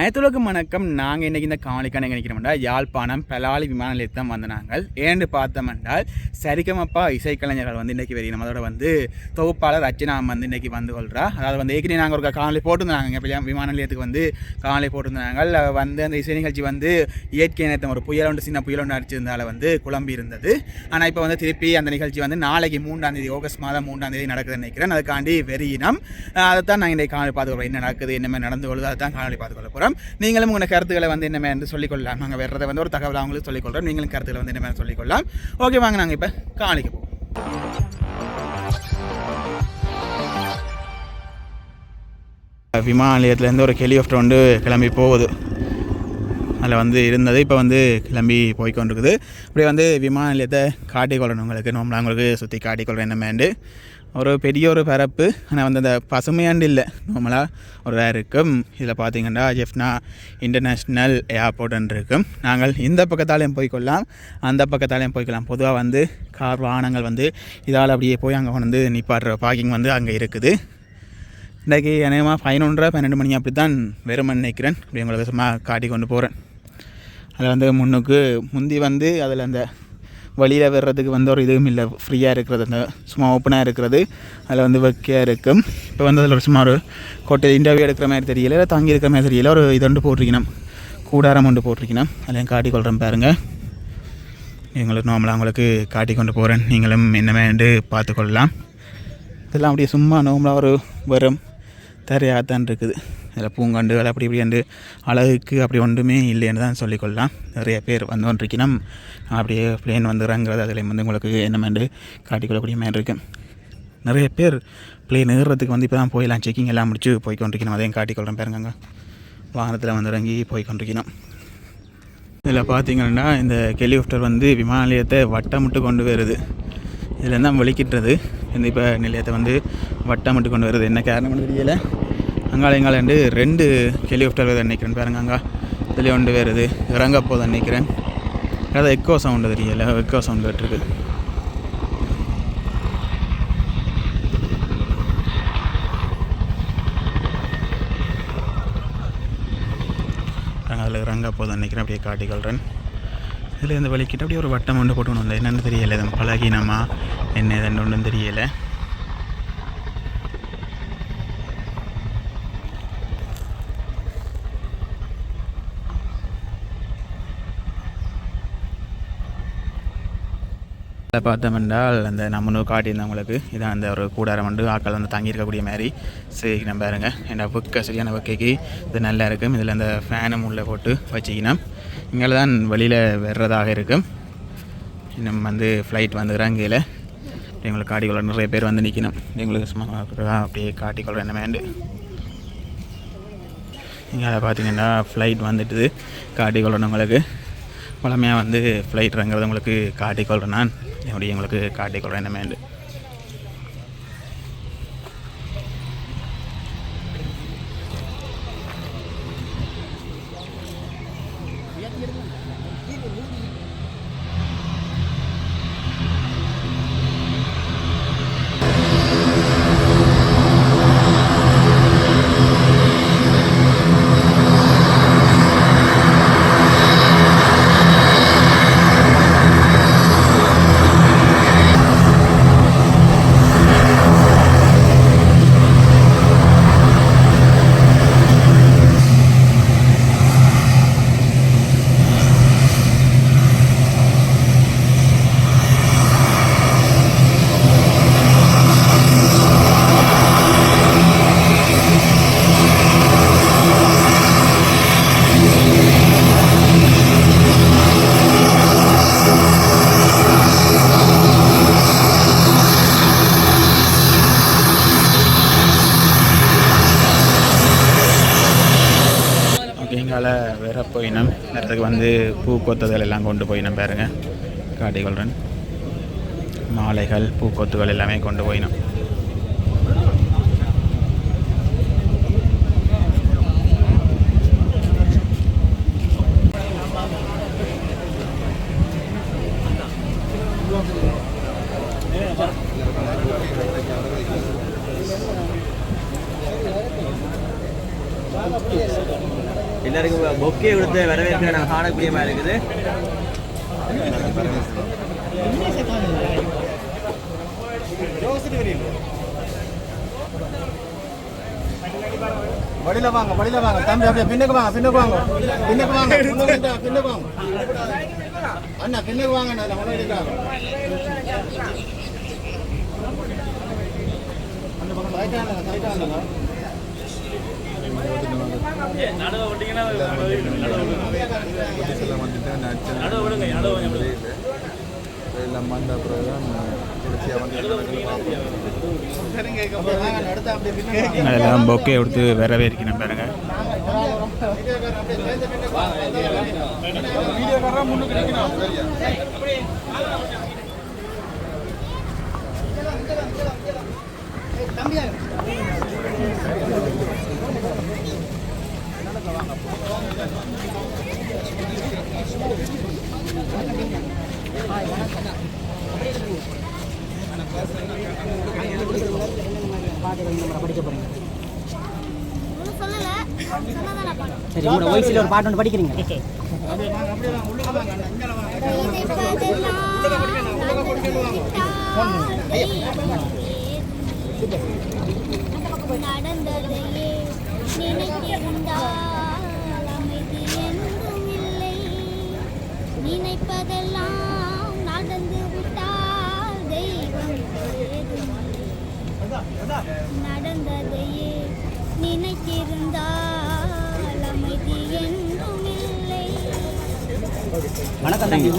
அனைத்துலகம் வணக்கம். நாங்கள் இன்றைக்கி இந்த காவலிக்கான நினைக்கிறோம்டா யாழ்ப்பாணம் பலாலி விமான நிலையத்தான் வந்த நாங்கள். ஏன்னு பார்த்தோம்னால் சரிகமப்பா இசைக்கலைஞர்கள் வந்து இன்றைக்கி வெறி நம்மளோட வந்து தொகுப்பாளர் ரச்சனா வந்து இன்றைக்கி வந்து கொள்கிறா அதாவது வந்து ஏற்கனவே நாங்கள் ஒரு காணொலி போட்டிருந்தாங்க. இப்போ விமான நிலையத்துக்கு வந்து காணொலி போட்டிருந்தாங்க. வந்து அந்த இசை நிகழ்ச்சி வந்து இயற்கை நேரத்தை ஒரு புயல் ஒன்று சின்ன புயல் ஒன்று அடிச்சிருந்தால வந்து குழம்பி இருந்தது. ஆனால் இப்போ வந்து திருப்பி அந்த நிகழ்ச்சி வந்து நாளைக்கு மூன்றாம் தேதி ஆகஸ்ட் மாதம் மூன்றாம் தேதி நடக்குதுன்னு நினைக்கிறேன். அதுக்காண்டி வெறியினம் அதை தான் நாங்கள் இன்றைக்கி காணொலி பார்த்துக்கிறோம் என்ன நடக்குது என்னமே நடந்து கொள்ளுது அதை தான் காணொலி பார்த்துக்கொள்ள போகிறோம் நீங்களும் உங்கள் கருத்துக்களை வந்து என்ன என்று சொல்லிக்கொள்ளலாம். நாங்கள் வேறதை வந்து ஒரு தகவலை அவங்களுக்கு சொல்லிக்கொள்கிறோம் நீங்களும் கருத்துக்களை வந்து என்ன சொல்லிக்கொள்ளலாம். ஓகே வாங்க நாங்கள் இப்போ காணிக்க போவோம். விமான நிலையத்துலேருந்து ஒரு ஹெலிகாப்டர் வந்து கிளம்பி போகுது. அதில் வந்து இருந்தது இப்போ வந்து கிளம்பி போய் கொண்டிருக்குது இப்படி வந்து விமான நிலையத்தை காட்டிக்கொள்ளணும் உங்களுக்கு. நம்மள உங்களுக்கு சுற்றி காட்டிக்கொள்கிறேன் என்னமேண்டு ஒரு பெரிய ஒரு பரப்பு. ஆனால் வந்து அந்த பசுமையாண்டு இல்லை. நார்மலாக ஒரு இருக்கும். இதில் பார்த்தீங்கன்னா ஜெஃப்னா இன்டர்நேஷ்னல் ஏர்போர்ட்னு இருக்கும். நாங்கள் இந்த பக்கத்தாலையும் போய்க்கொள்ளலாம். அந்த பக்கத்தாலையும் போய்க்கலாம். பொதுவாக வந்து கார் வாகனங்கள் வந்து இதால் அப்படியே போய் அங்கே வந்து நிப்பாடுற பார்க்கிங் வந்து அங்கே இருக்குது. இன்றைக்கி அநேகமாக பதினொன்றரை பன்னெண்டு மணி அப்படி தான் வெறுமன் நினைக்கிறேன் அப்படி உங்களுக்கு சும்மா காட்டி கொண்டு போகிறேன் அதில் வந்து முன்னுக்கு முந்தி வந்து அதில் அந்த வழியில் வர்றதுக்கு வந்து ஒரு இதுவும் இல்லை. ஃப்ரீயாக இருக்கிறது. அந்த சும்மா ஓப்பனாக இருக்கிறது. அதில் வந்து வெக்கையாக இருக்கும் இப்போ வந்து அதில் ஒரு சும்மா ஒரு கோட்டை இன்டர்வியூ எடுக்கிற மாதிரி தெரியல இல்லை தங்கி இருக்கிற மாதிரி தெரியல. ஒரு இது ஒன்று போட்டிருக்கணும். கூடாரம் ஒன்று போட்டிருக்கணும். அதையும் காட்டிக்கொள்கிறேன் பாருங்கள் எங்களுக்கு நார்மலாக உங்களுக்கு காட்டி கொண்டு போகிறேன் நீங்களும் என்னமேண்டு பார்த்துக்கொள்ளலாம் இதெல்லாம் அப்படியே சும்மா நார்மலாக ஒரு வரும் தரையாக தான் இருக்குது. இதில் பூங்காண்டுகள் அப்படி இப்படி அழகுக்கு அப்படி ஒன்றுமே இல்லைன்னு தான் சொல்லிக்கொள்ளலாம். நிறைய பேர் வந்து கொண்டிருக்கணும் அப்படியே பிளேன் வந்துடுறாங்கிறது அதில் வந்து உங்களுக்கு என்னமென்று காட்டிக்கொள்ளக்கூடிய மாதிரி இருக்குது நிறைய பேர் பிளேன் ஏறுறதுக்கு வந்து இப்போ தான் போயிடலாம் செக்கிங் எல்லாம் முடிச்சு போய் கொண்டிருக்கணும் அதையும் காட்டிக்கொள்கிறேன் பாருங்க வாகனத்தில் வந்து இறங்கி போய் கொண்டிருக்கணும் இதில் பார்த்தீங்கன்னா இந்த ஹெலிகாப்டர் வந்து விமான நிலையத்தை வட்டமிட்டு கொண்டு வருது. இதில் தான் வலிக்கிட்டுறது இந்த இப்போ நிலையத்தை வந்து வட்டமிட்டு கொண்டு வருது. என்ன காரணம்னு தெரியலை. அங்கால எங்காலண்டு ரெண்டு ஹெலிகாப்டர் வருது நினைக்கிறேன். பாருங்க அங்கே. இதில் ஒன்று வருது. இறங்க போதை நினைக்கிறேன். அதாவது எக்கோ சவுண்டு தெரியல. எக்கோ சவுண்ட் கேட்டுருக்கு. அதில் இறங்க போதும் நினைக்கிறேன். அப்படியே காட்டிக்கொள்கிறேன் இதில் இந்த வழிக்கிட்ட அப்படியே ஒரு வட்டம் ஒன்று போட்டு வந்தேன் என்னென்னு தெரியலை. இது பழகினமா என்ன இதுன்னு ஒன்றும் தெரியலை. இதில் பார்த்தோம் என்றால் அந்த நம்ம காட்டியிருந்தவங்களுக்கு இதான் அந்த ஒரு கூடாரம் வந்து ஆக்கள் வந்து தங்கியிருக்கக்கூடிய மாதிரி. செய்யணும் பாருங்க. ஏன்னா வெக்க சரியான வெக்கைக்கு இது நல்லா இருக்கும். இதில் அந்த ஃபேனும் உள்ளே போட்டு வச்சுக்கணும் இங்கே தான் வெளியில் வர்றதாக இருக்கும். இன்னும் வந்து ஃப்ளைட் வந்துக்கிறேன் கீழே. எங்களுக்கு காட்டிக்கொள்ள நிறைய பேர் வந்து நிற்கணும். எங்களுக்கு சும்மா அப்படியே காட்டிக்கொள்ள என்ன வேண்டு இங்கே அதை பார்த்தீங்கன்னா ஃப்ளைட் வந்துட்டுது. காட்டிக்கொள்ளணும் உங்களுக்கு. பழமையாக வந்து ஃப்ளைட் இறங்குறது உங்களுக்கு காட்டிக்கொள்கிறேன் நான். எப்படி உங்களுக்கு காட்டிக்கொள்கிறேன் என்னமேண்டு ஓகே எங்கால வேற போயினோம் நேரத்துக்கு வந்து பூ எல்லாம் கொண்டு போயினோம் பாருங்க. காட்டிக்கொள்கிறேன் மாலைகள் பூக்கொத்துகள் எல்லாமே கொண்டு போயினோம் இல்ல எல்லாருக்கும் பொக்கே கொடுத்து வரவேற்க நாங்கள் காணக்கூடியமாக இருக்குது. வழியில வாங்க வழியில வாங்க. தம்பி அப்படியே பின்னுக்கு வாங்க பின்னுக்கு வாங்க. பின்னுக்கு வாங்க பின்னுக்கு வாங்க, அண்ணா பின்னுக்கு வாங்க அண்ணா முன்னாடி அந்த பக்கம் சைட்டா இல்லைங்க சைட்டா இல்லைங்க எல்லாம் வந்த அப்புறம் தான் அதெல்லாம் பொக்கே கொடுத்து வரவேற்கணும் பாருங்க. வீடியோக்காரன் முன்னுக்கு நிற்கணும் சரியா ஒன்றும் சொல்லல சொன்னதான் நான் பண்ணேன் சரி உங்களோட வயசுல ஒரு பாட்டு ஒன்று படிக்கிறீங்க. நடந்ததையே நினைத்திருந்தால் அமைதி என்றும் இல்லை நினைப்பதெல்லாம் நடந்து விட்டால் தெய்வம் நடந்ததையே நினைத்திருந்தால் அமைதி என்றும் இல்லை. வணக்கம் தம்பி.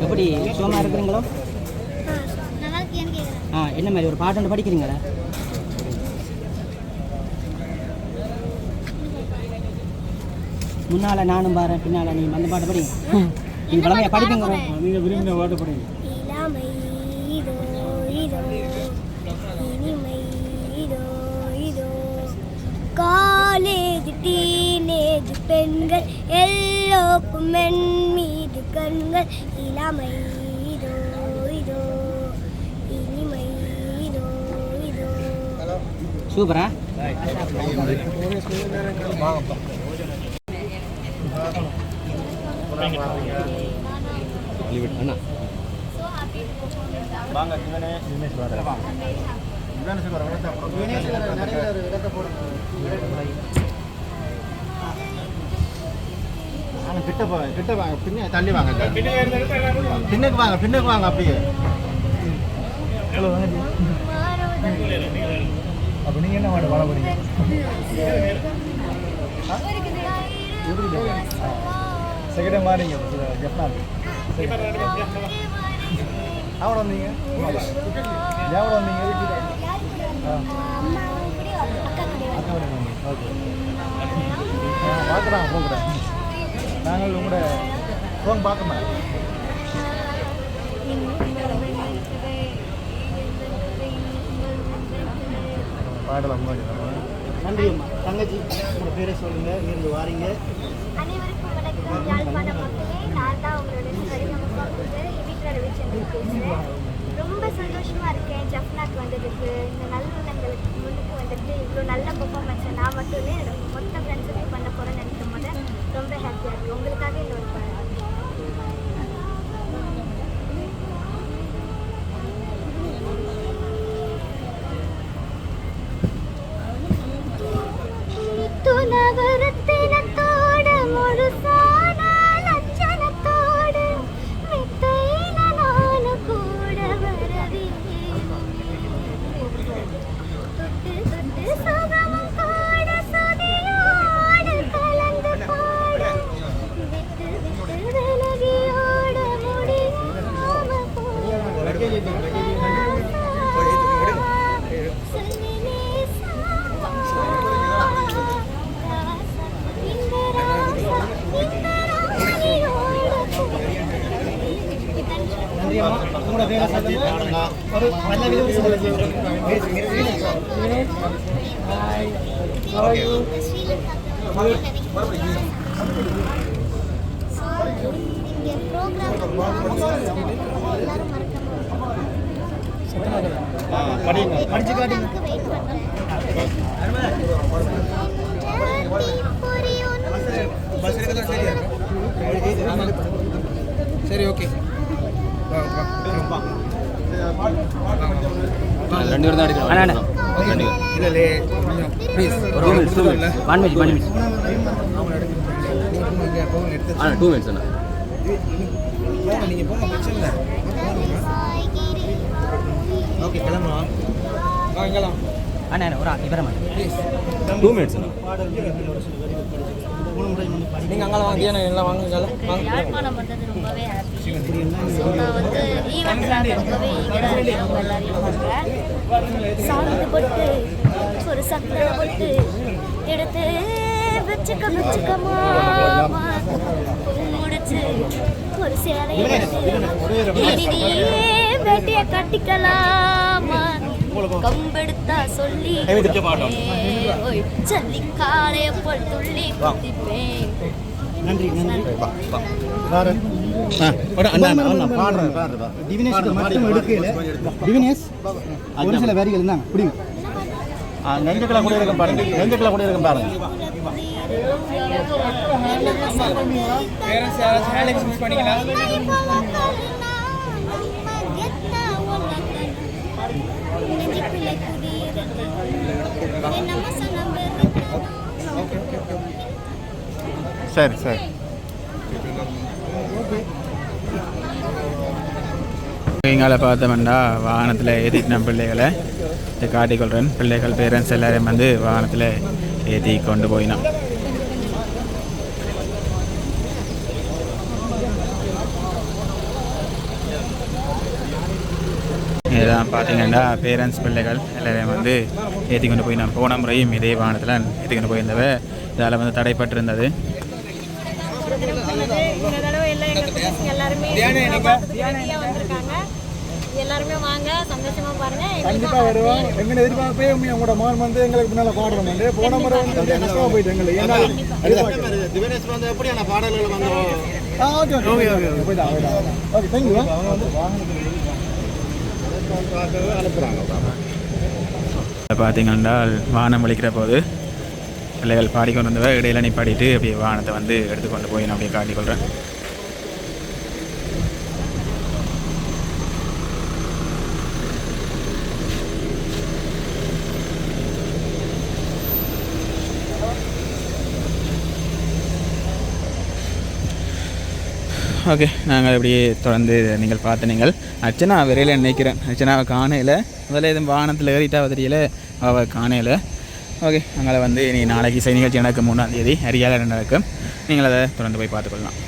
எப்படி சுகமா இருக்கிறீங்களோ? ஆ, என்ன மாதிரி ஒரு பாட்டு படிக்கிறீங்களா? முன்னால நானும் பாரு பின்னால நீ அந்த பாட்டு படிங்க நீங்க பழமையா படிப்பீங்க நீங்க விரும்பின பாட்டு படிங்க காலேஜ் டீனேஜ் பெண்கள் எல்லோருக்கும் மென் மீது கண்கள். இளமை இதோ இதோ. இனிமை இதோ இதோ. சூப்பரா? அண்ணா வாங்க சிவனே நிறைய ஒரு இடத்தை போடுங்க ஆனா, கிட்ட போங்க கிட்ட வாங்க பின்ன தள்ளி வாங்க. பின்னுக்கு வாங்க பின்னுக்கு வாங்க அப்படியே அப்போ நீங்க என்ன வாட பாட போறீங்க செகண்ட் மாறிங்க ஜப்பான் எவ்வளோ வந்தீங்க? எவ்வளோ வந்தீங்க? ஓகே பார்க்குறாங்க போகிறேன் நாங்கள் உங்களோட ஃபோன் பார்க்கமா? பாடலாம் முன்னாடி நன்றி அம்மா. தங்கச்சி உங்களோட பேரை சொல்லுங்க. இருந்து வாரீங்க. அனைவருக்கும் வணக்கம். யாழ்ப்பாண மக்களே நான் தான் உங்களோட சரிகமப்பா புதர் வீட்டில் ரவிச்சந்திரன் பேசுகிறேன் ரொம்ப சந்தோஷமா இருக்கேன் ஜப்னாக்கு வந்ததுக்கு. இந்த நல்லுள்ளங்களுக்கு முன்னுக்கு வந்துட்டு இவ்வளோ நல்ல படிச்சு காட்டுங்க பஸ் இருக்கிறதா சரி சரி ஓகே. ரெண்டு பேரும் தான் எடுக்கணும் அண்ணா, அண்ணா. ரெண்டு பேரும். இல்லை இல்லை please Two minutes, two minutes. One minute one minute Anna two minutes அண்ணா நீங்கள் போங்க பிரச்சனை இல்லை ஓகே கிளம்பலாம் வாங்கலாம் அண்ணா அண்ணா, ஒரு ஆ- இவரை மட்டும் டூ மினிட்ஸ் அண்ணா நீங்கள் அங்கே வாங்க ஏன்னா எல்லாம் வாங்க யாழ்ப்பாணம் வந்தது ரொம்பவே ஹாப்பி ஸோ நான் வந்து ஈவெண்ட்ஸாக ரொம்பவே ஈகராக இருக்கேன் எல்லாரையும் பார்க்க சாந்து போட்டு ஒரு சக்கரை போட்டு எடுத்து வச்சுக்க வச்சுக்க மாமா. முடிச்சு ஒரு சேலையை வேட்டிய கட்டிக்கலாமா? கம்பெடுத்தா சொல்லி ஓய் சல்லி காளைய போல் துள்ளி குதிப்பேன். நன்றி நன்றி. ஆ ஒரு சில வரிகள் இருந்தாங்க புரியுங்க நெஞ்சுக்களை கூட இருக்கும் பாருங்க. நெஞ்சுக்களை கூட இருக்கும் பாருங்க. பேரண்ட்ஸ் யாராச்சும் ஹேண்ட் மிஸ் பண்ணிக்கலாம். சரி சரி. எங்களை பார்த்தோம்னா வாகனத்தில் ஏற்றிட்டு பிள்ளைகளை காட்டிக்கொள்கிறேன் பிள்ளைகள் பேரண்ட்ஸ் எல்லோரும் வந்து வாகனத்தில் ஏற்றி கொண்டு போய் இதெல்லாம் பார்த்தீங்கன்னா பேரண்ட்ஸ் பிள்ளைகள் எல்லாரையும் வந்து ஏற்றி கொண்டு போய் நான் போன முறையும் இதே வாகனத்தில் ஏற்றி கொண்டு போயிருந்தவ இதால் வந்து தடைப்பட்டிருந்தது. எங்க எல்லாருமே பார்த்துட்டு வந்திருக்காங்க எல்லாருமே வாங்க சந்தோஷமா பாருங்க கண்டிப்பா வருவோம். எங்களை எதிர்பார்ப்பே உங்களோட மகன் வந்து எங்களுக்கு பின்னால பாடுறோம் வந்து. போன முறை வந்து கொஞ்சம் கஷ்டமா போயிட்டு எங்களுக்கு ஏன்னா எதிர்பார்க்கல. திவேனேஷ் வந்து எப்படியான பாடல்கள் okay okay okay. Okay thank you பார்த்தீங்கன்னா வானம் ஒழிக்கிற போது பிள்ளைகள் பாடிக்கொண்டு வந்தவ இடையில நீ பாடிட்டு அப்படியே வானத்தை வந்து எடுத்துக்கொண்டு போய் நான் அப்படியே காட்டிக்கொள்கிறேன் ஓகே நாங்கள் அப்படியே தொடர்ந்து நீங்கள் பார்த்து நீங்கள் அர்ச்சனா விரையில் நினைக்கிறேன். அர்ச்சனாவை காணையில் முதல்ல எதுவும் வாகனத்தில் ஏறிட்டா தெரியல. அவள் காணையில் ஓகே அங்கே வந்து நீ நாளைக்கு இசை நிகழ்ச்சி நடக்கும் மூணாம் தேதி அரியாலை நடக்கும். நீங்கள் அதை தொடர்ந்து போய் பார்த்துக்கொள்ளலாம்.